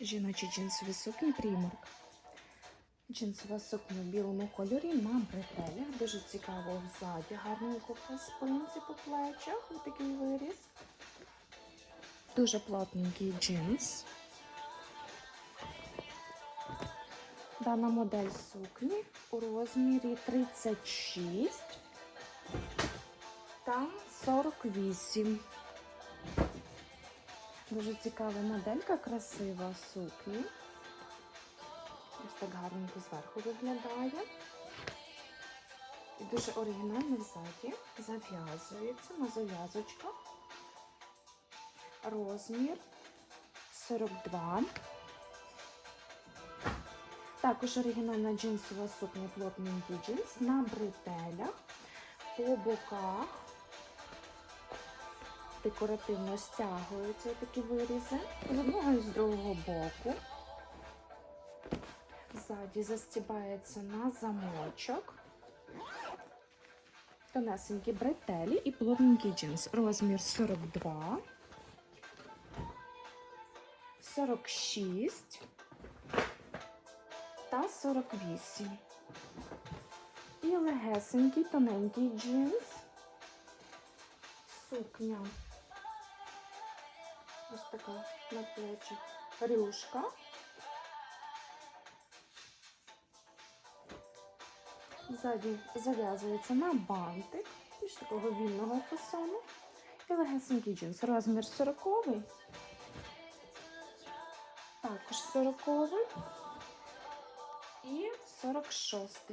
Жіночі джинсові сукні примарк. Джинсова сукня в білому кольорі на бретелях. Дуже цікаво ззаді. Гарненько по спинці, по плечах. Ось такий виріз. Дуже плотненький джинс. Дана модель сукні у розмірі 36 та 48. Дуже цікава моделька, красива сукні. Ось так гарненько зверху виглядає. І дуже оригінально ззаді. Зав'язується на зав'язочках. Розмір 42. Також оригінальна джинсова сукня, плотненький джинс на бретелях, по боках. Декоративно стягуються такі вирізи з одного і з другого боку. Ззаді застібається на замочок. Тонесенькі бретелі і плотненький джинс. Розмір 42, 46 та 48. І легесенький тоненький джинс. Сукня. Ось така на плечі рюшка. Ззаді зав'язується на бантик, більш такого вільного фасону. І легесенький джинс. Розмір 40 також 40 і 46.